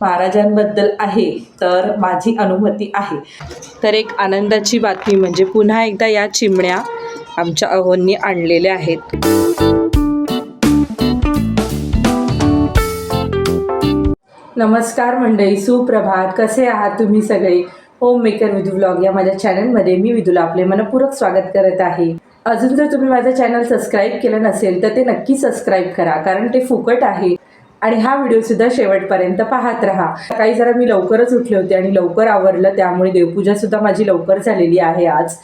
महाराजांबद्दल आहे तर माझी अनुमती आहे. तर एक आनंदाची बातमी म्हणजे पुन्हा एकदा या चिमण्या आमच्या अहोंनी आणलेल्या आहेत. नमस्कार मंडळी सुप्रभात. कसे आहात तुम्ही सगळे? होम मेकर विधू ब्लॉग या माझ्या चॅनलमध्ये मी विधूला आपले मनपूर्वक स्वागत करत आहे. अजून जर तुम्ही माझं चॅनल सबस्क्राईब केलं नसेल तर ते नक्की सबस्क्राईब करा कारण ते फुकट आहे. आणि हा व्हिडिओ सुद्धा शेवटपर्यंत पाहत राहा. काही जरा मी लवकरच उठले होते आणि लवकर आवरलं त्यामुळे देवपूजा सुद्धा माझी लवकर झालेली आहे आज.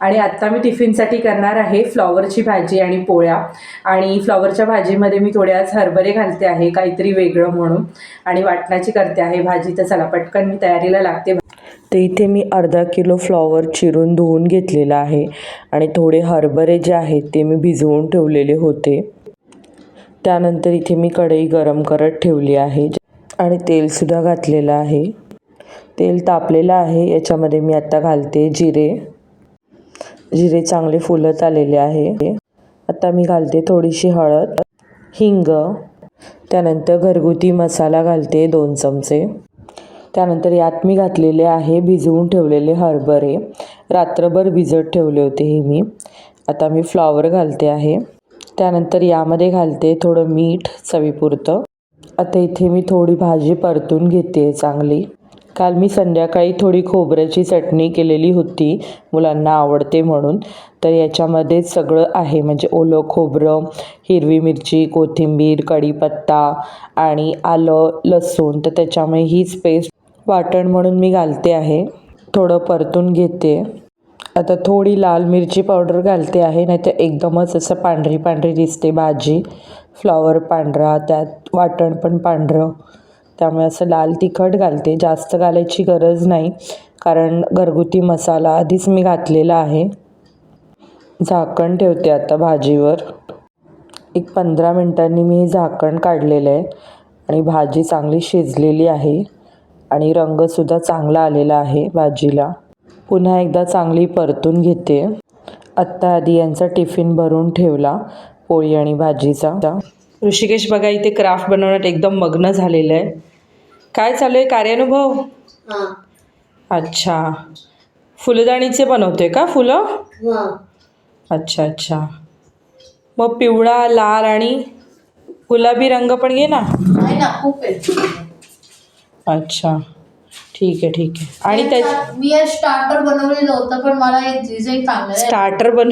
आणि आत्ता मी टिफिनसाठी करणार आहे फ्लॉवरची भाजी आणि पोळ्या. आणि फ्लॉवरच्या भाजीमध्ये मी थोडे आज हरभरे घालते आहे काहीतरी वेगळं म्हणून. आणि वाटणाची करते आहे भाजी तर चला पटकन मी तयारीला लागते. तर इथे मी अर्धा किलो फ्लॉवर चिरून धुवून घेतलेला आहे. आणि थोडे हरभरे जे आहेत ते मी भिजवून ठेवलेले होते. त्यानंतर इथे मी कढई गरम करत ठेवली आहे आणि तेलसुद्धा घातलेलं आहे. तेल तापलेलं आहे. याच्यामध्ये मी आत्ता घालते जिरे. जिरे चांगले फुलत आलेले आहे. आत्ता मी घालते थोडीशी हळद हिंग त्यानंतर घरगुती मसाला घालते दोन चमचे. त्यानंतर यात मी घातलेले आहे भिजवून ठेवलेले हरभरे. रात्रभर भिजत ठेवले होते हे मी. आता मी फ्लॉवर घालते आहे. त्यानंतर यामध्ये घालते थोडं मीठ चवीपुरतं. आता इथे मी थोडी भाजी परतून घेते चांगली. काल मी संध्याकाळी थोडी खोबऱ्याची चटणी केलेली होती मुलांना आवडते म्हणून. तर याच्यामध्ये सगळं आहे म्हणजे ओलं खोबरं हिरवी मिरची कोथिंबीर कढीपत्ता आणि आलं लसूण. तर त्याच्यामुळे हीच पेस्ट वाटण म्हणून मी घालते आहे. थोडं परतून घेते. आता थोडी लाल मिरची पावडर घालते आहे नाही तर एकदमच असं पांढरी पांढरी दिसते भाजी. फ्लॉवर पांढरा त्यात वाटण पण पांढरं. त्यामुळे असं लाल तिखट घालते. जास्त घालायची गरज नाही कारण घरगुती मसाला आधीच मी घातलेला आहे. झाकण ठेवते आता भाजीवर. एक पंधरा मिनटांनी मी हे झाकण काढलेलं आहे आणि भाजी चांगली शिजलेली आहे आणि रंगसुद्धा चांगला आलेला आहे भाजीला. पुन्हा एकदा चांगली परतून घेते. आत्ता आधी यांचा टिफिन भरून ठेवला पोळी आणि भाजीचा. ऋषिकेश बघा इथे क्राफ्ट बनवण्यात एकदम मग्न झालेलं आहे. काय चालू आहे? कार्यानुभव? हा. अच्छा. फुलदाणीचे बनवतोय का फुलं? हा. अच्छा अच्छा. मग पिवळा लाल आणि गुलाबी रंग पण घे ना. अच्छा. ठीक आहे ठीक आहे. आणि त्या मी हे स्टार्टर बनवलेलं होतं पण मला हे डिझाईन चांगलं आहे. स्टार्टर बन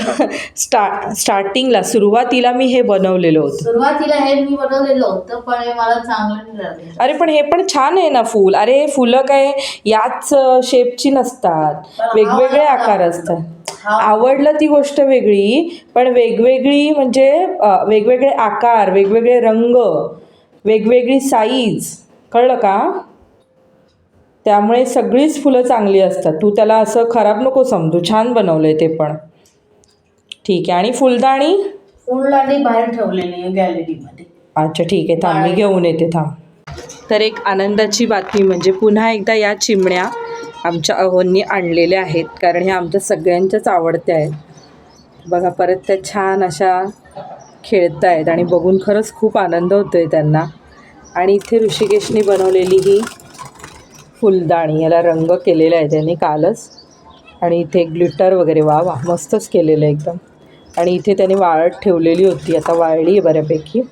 स्टा स्टार्टिंगला सुरुवातीला मी हे बनवलेलं होतं. सुरुवातीला हे मी बनवलेलं होतं पण हे मला चांगलं नाही लागलं अरे पण हे पण छान आहे ना फूल. अरे फुलं काय याच शेपची नसतात. वेगवेगळे आकार असतात. हा. आवडलं ती गोष्ट वेगळी पण वेगवेगळी म्हणजे अ, वेगवेगळे आकार वेगवेगळे रंग वेगवेगळी साईज कळलं का? त्यामुळे सगळीच फुलं चांगली असतात. तू त्याला असं खराब नको समजू. छान बनवलंय ते पण. ठीक आहे. आणि फुलदाणी? फुलदाणी बाहेर ठेवलेली आहे गॅलरीमध्ये. अच्छा ठीक आहे. थांब मी घेऊन येते. थांब. तर एक आनंदाची बातमी म्हणजे पुन्हा एकदा या चिमण्या आमच्या अहोंनी आणलेल्या आहेत. कारण ह्या आमच्या सगळ्यांच्याच आवडत्या आहेत. बघा परत त्या छान अशा खेळत आहेत आणि बघून खरंच खूप आनंद होतो आहे त्यांना. आणि इथे ऋषिकेशनी बनवलेली ही फुलदाणी याला रंग केलेला आहे त्यांनी कालच. आणि इथे ग्लिटर वगैरे वा वा मस्तच केलेलं आहे एकदम. आणि इथे त्यांनी वाळत ठेवलेली होती आता वाळली आहे बऱ्यापैकी.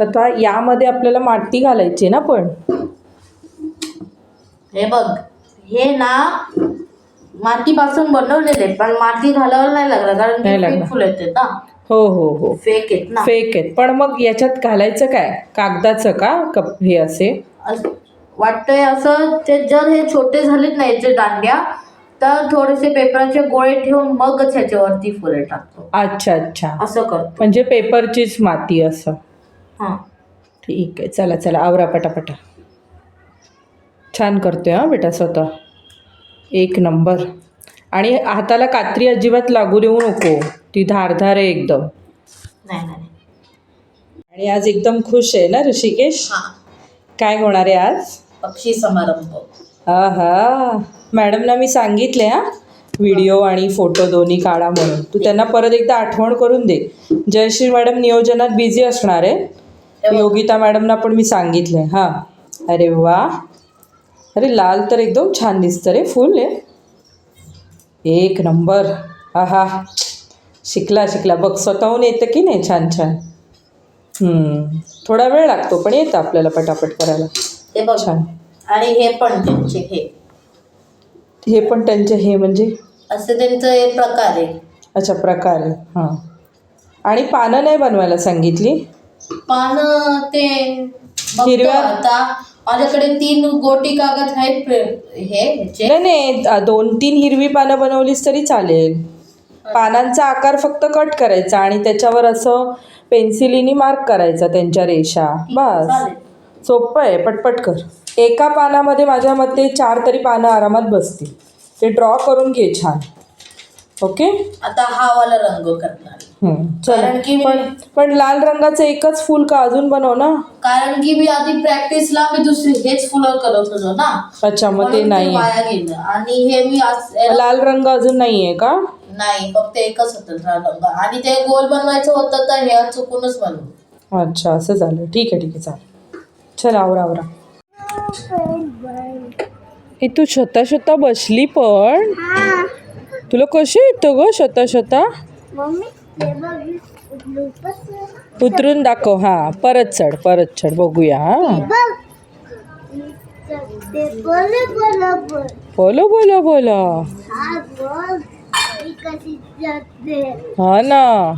आता यामध्ये आपल्याला माती घालायची ना पण. हे बघ हे ना मातीपासून बनवलेले पण माती घालावं नाही लागलं कारण. फुल येते ना. हो हो हो. फेक आहेत ना. फेक आहेत. पण मग याच्यात घालायचं काय? कागदाचं का? कप हे असे? अस- वाटतंय असं ते जर हे छोटे झालेत ना याचे दांड्या तर थोडेसे पेपराचे गोळे ठेवून मगच ह्याच्यावरती फुले टाकतो. अच्छा अच्छा. असं करतो. म्हणजे पेपरचीच माती असं. हां. ठीक आहे. चला चला. आवरा पटापटा. छान करतोय हा बेटा स्वतः. एक नंबर. आणि हाताला कात्री अजिबात लागू देऊ नको. ती धारधार आहे एकदम. नाही नाही आणि आज एकदम खुश आहे ना ऋषिकेश? हां. काय होणार आहे आज? पक्षी समारंभ. हा हा मॅडमना मी सांगितले हा. व्हिडिओ आणि फोटो दोन्ही काढा म्हणून. तू त्यांना परत एकदा आठवण करून दे. जयश्री मॅडम नियोजनात बिझी असणार आहे. योगिता मॅडमना पण मी सांगितलंय हां. अरे वा. अरे लाल तर एकदम छान दिसतं रे फुल आहे. एक नंबर. आहा. शिकला शिकला. बघ स्वतःहून येतं की नाही छान छान? हम्म. थोडा वेळ लागतो पण येतं आपल्याला पटापट करायला. ते बघ. छान. आणि हे पण त्यांचे हे. हे पण त्यांचे हे म्हणजे? असे त्यांचं हे प्रकार आहे. अच्छा प्रकार आहे. हां. आणि पानं नाही बनवायला सांगितली? पान ते बघतो हिरव्या- आता. माझ्याकडे तीन गोटी कागद आहेत हे ह्याचे नाही नाही. दोन तीन हिरवी पानं बनवलीस तरी चालेल. पानांचा आकार फक्त कट करायचा आणि त्याच्यावर असं पेन्सिलीनी मार्क करायचा त्यांच्या रेषा. बस. सोपं आहे पटपट कर. एका पानामध्ये माझ्या मते चार तरी पानं आरामात बसतील. ते ड्रॉ करून घे छान. ओके? आता हा वाला रंग करणार. की पण पण लाल रंगाचं एकच फुल का अजून बनव ना? कारण की मी आधी प्रॅक्टिसला मी दुसरी हेच फुलं करत होतो ना. अच्छा मग ते नाही आणि हे मी लाल रंग अजून नाही आहे का? नाही फक्त एकच होतं लाल रंग आणि ते गोल बनवायचं होतं तर हे चुकूनच बनवलं. अच्छा असं झालं. ठीक आहे ठीक आहे चालेल. चल आवरा आवरा. ए तू स्वतः स्वतः बसली पण. तुला कशी येतं ग स्वतः स्वतः उतरून दाखव हा. परत चढ परत चढ. बघूया हा. बोलो बोलो बोलो. हा ना.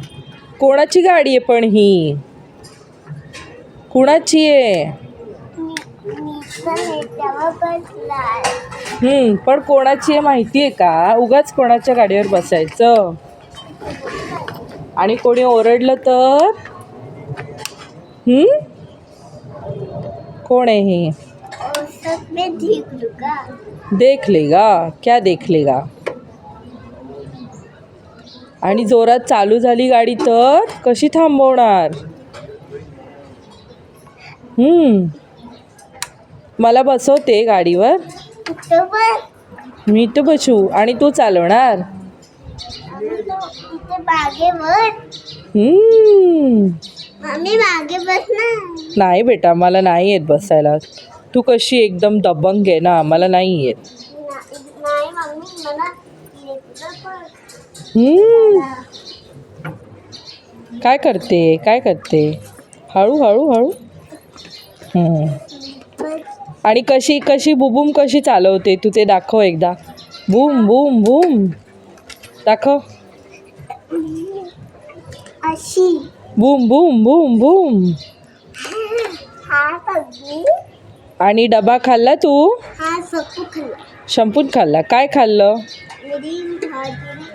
कोणाची गाडी आहे पण ही? कुणाची आहे? हम्म पण कोणाची आहे माहिती आहे का? उगाच कोणाच्या गाडीवर बसायचं. आणि कोणी ओरडलं तर? हम्म? कोण आहे हे? देख लेगा क्या देख लेगा आणि जोरात चालू झाली गाडी तर कशी थांबवणार? हम्म. मला बसवते गाडीवर. मी तर बसू आणि तू चालवणार. नाही बेटा मला नाही येत बसायला. तू कशी एकदम दबंग आहे ना मला नाही येत. काय करते? काय करते? हळू हळू हळू. आणि कशी कशी बुबूम कशी चालवते? तू ते दाखव एकदा. Boom boom boom. दाखव. अशी. Boom boom boom boom. हा आणि डबा खाल्ला तू? हा शंपून खाल्ला. काय खाल्लं?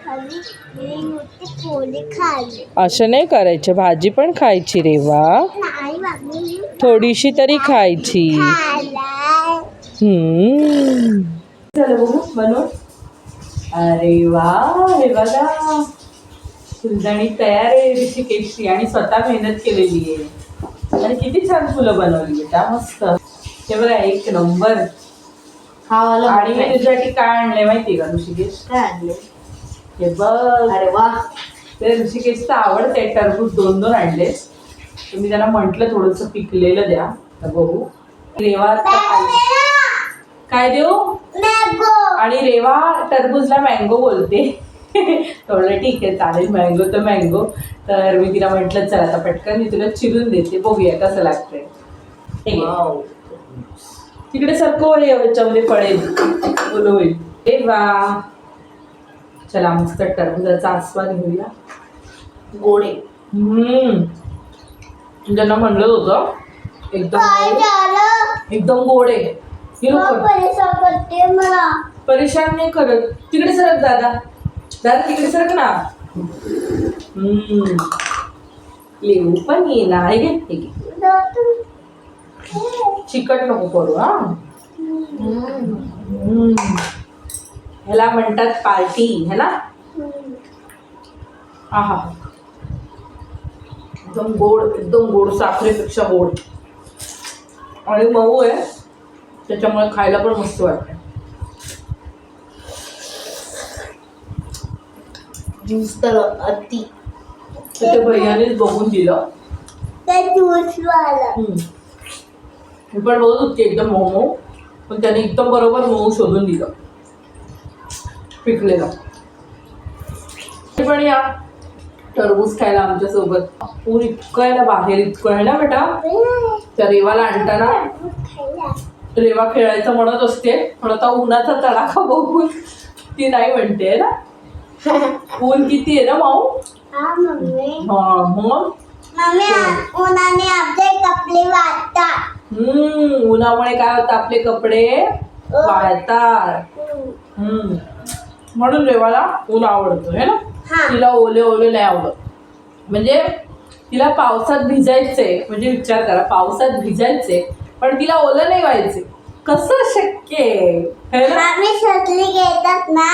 खाल्ली मेरी मोठी पोळी खाल्ली असं नाही करायचं. भाजी पण खायची रे वा. नाही मम्मी थोडीशी तरी खायची. खाल्लाय. हम्म. झालं बघू बनवून अरे वा हे बघा. फुलदाणी तयार आहे ऋषिकेशची आणि स्वतः मेहनत केलेली आहे. आणि किती छान फुलं बनवली बेटा मस्त. हे बघा एक नंबर. हा वाला आणि मी. तुझ्यासाठी काय आणलंय माहिती का ऋषिकेश? काय आणले हे बघ. अरे वा. ते ऋषिकेशचं आवडते टरबूज दोन दोन आणले. तर मी त्यांना म्हटलं थोडंसं पिकलेलं द्या. तर बघू. रेवा काय देऊ? मॅंगो. आणि रेवा टरबूजला मँगो बोलते. थोडं ठीक आहे चालेल. मँगो तर मँगो. तर मी तिला म्हटलं चल आता पटकन मी तुला चिरून देते. बघूया कसं लागतंय. तिकडे सरको हे याच्यामध्ये पडेल. बोलो होईल. हे वा. चला मस्त टरबुजाचा आस्वाद घेऊया. गोडे. हम्म. ज्यांना म्हणलं होतं एकदम एकदम गोड. हे परेशान करते मला. परेशान नाही करत. तिकडे सरक दादा. दादा तिकडे सरक ना. लिहू पण ये ना जातो. चिकट नको करू हा. ह्याला म्हणतात पार्टी है ना आहा. एकदम गोड एकदम गोड साखरेपेक्षा गोड. आणि मऊ आहे. त्याच्यामुळे खायला पण मस्त वाटतं. तर अति. तर ते भैयानेच बघून दिलं. मी पण बघत होती एकदम मऊ पण त्याने एकदम बरोबर मऊ शोधून दिलं. पिकलेलं. पण या टरबूज खायला आमच्यासोबत ऊन इतकं आहे ना बाहेर इतकं आहे ना बेटा? त्या रेवाला आणताना. रेवा खेळायचं म्हणत असते पण आता उन्हाचा तडाखा बघून ती नाही म्हणते ना? ऊन किती आहे ना माऊ? हा मम्मी. हा मग? मम्मी आ- उन्हाने आपले कपडे हम्म उन्हामुळे काय होतं? आपले कपडे वाळतात. हम्म. म्हणून रेवाला ऊन आवडतो है ना. तिला ओले ओले नाही आवडत. म्हणजे तिला पावसात भिजायचंय म्हणजे विचार करा पावसात भिजायचे पण तिला ओलं नाही व्हायचे. कसं शक्य आहे? है छत्री घेतात ना.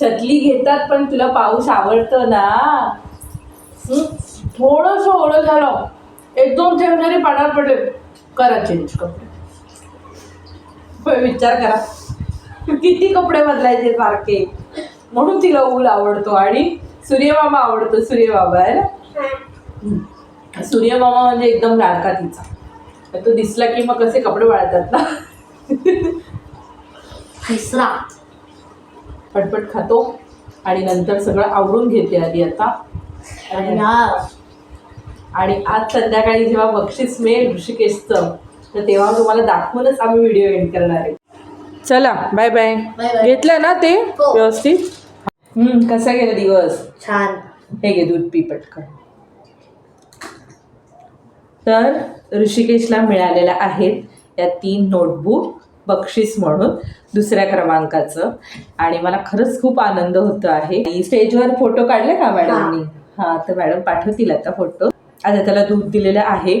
छतली घेतात पण तुला पाऊस आवडतो ना. थोडस ओलं झालं एक दोन थेंब जरी पाण्यात पडले करा चेंज कपडे. विचार करा किती कपडे बदलायचे सारखे म्हणून तिला ऊल आवडतो आणि सूर्यमामा आवडतो सूर्यमामा आहे ना सूर्यमामा म्हणजे एकदम लाडका तिचा. तो दिसला की मग कसे कपडे वाळतात ना. तिसरा. पटपट खातो आणि नंतर सगळं आवरून घेते आधी आता. आणि आज. संध्याकाळी जेव्हा बक्षीस मिळेल ऋषिकेशचं तर तेव्हा तुम्हाला दाखवूनच आम्ही व्हिडिओ एंड करणार आहे. चला बाय बाय. घेतलं ना ते? हो. व्यवस्थित? हम्म, कसा गेला दिवस? छान. हे घे दूध पी पटकन. तर ऋषिकेशला मिळालेल्या आहेत या तीन नोटबुक बक्षीस म्हणून दुसऱ्या क्रमांकाचं. आणि मला खरंच खूप आनंद होतो आहे. स्टेजवर फोटो काढले का मॅडमनी? हां तर मॅडम पाठवतील आता फोटो. आता त्याला दूध दिलेलं आहे.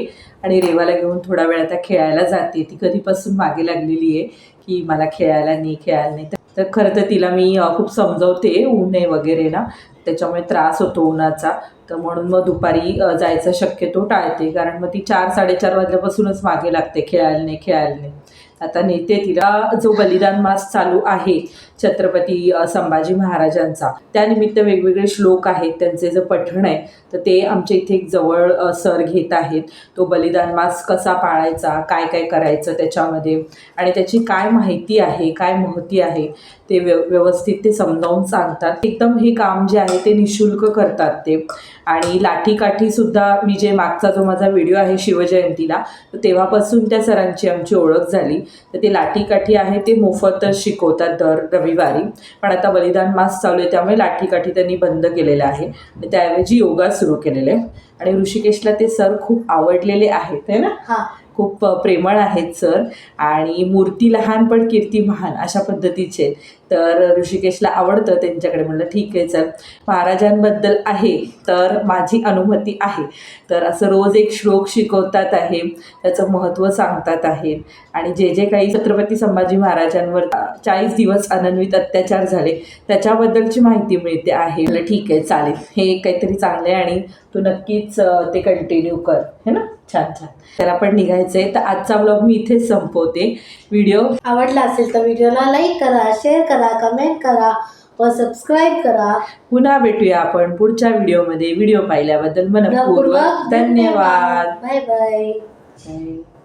आणि रेवाला घेऊन थोडा वेळ आता खेळायला जाते. ती कधीपासून मागे लागलेली आहे की मला खेळायला नाही खेळायला नाही. तर खरं तर तिला मी खूप समजवते ऊन आहे वगैरे ना. त्याच्यामुळे त्रास होतो उन्हाचा. तर म्हणून मग दुपारी जायचं शक्यतो टाळते. कारण मग ती चार साडेचार वाजल्यापासूनच मागे लागते. खेळायला नाही खेळायला नाही. आता नेते तिला जो बलिदान मास चालू आहे छत्रपती संभाजी महाराजांचा. त्यानिमित्त वेगवेगळे श्लोक आहेत त्यांचे जे पठण आहे तर ते आमच्या इथे एक जवळ सर घेत आहेत. तो बलिदान मास कसा पाळायचा काय काय करायचं त्याच्यामध्ये आणि त्याची काय माहिती आहे काय महती आहे ते व्यव व्यवस्थित ते समजावून सांगतात. एकदम हे काम जे आहे ते निशुल्क करतात ते. आणि लाठीकाठीसुद्धा मी जे मागचा जो माझा व्हिडिओ आहे शिवजयंतीला तर तेव्हापासून त्या सरांची आमची ओळख झाली. तर ते लाठीकाठी आहे ते मोफतच शिकवतात दर रविवारी. पण आता बलिदान मास चालू आहे त्यामुळे लाठीकाठी त्यांनी बंद केलेलं आहे. आणि त्याऐवजी योगा सुरू केलेले. आहे आणि ऋषिकेशला ते सर खूप आवडलेले आहेत है ना? हा. खूप प्रेमळ आहेत सर. आणि मूर्ती लहान पण कीर्ती महान अशा पद्धतीचे तर ऋषिकेशला आवडतं त्यांच्याकडे. म्हणलं ठीक आहे चल. महाराजांबद्दल आहे तर माझी अनुमती आहे. तर असं रोज एक श्लोक शिकवतात आहे. त्याचं महत्त्व सांगतात आहे. आणि जे जे काही छत्रपती संभाजी महाराजांवर चाळीस दिवस अनन्वित अत्याचार झाले त्याच्याबद्दलची माहिती मिळते आहे. म्हणलं ठीक आहे चालेल. हे काहीतरी चांगलं आहे आणि तू नक्कीच ते कंटिन्यू कर. है ना? छान छान. तर आपण निघायचं आहे तर आजचा ब्लॉग मी इथेच संपवते. व्हिडिओ आवडला असेल तर व्हिडिओला लाईक करा शेअर करा कमेंट करा व सबस्क्राईब करा. पुन्हा भेटूया आपण पुढच्या व्हिडिओमध्ये. व्हिडिओ पाहिल्याबद्दल मनपूर्वक धन्यवाद. Bye bye bye.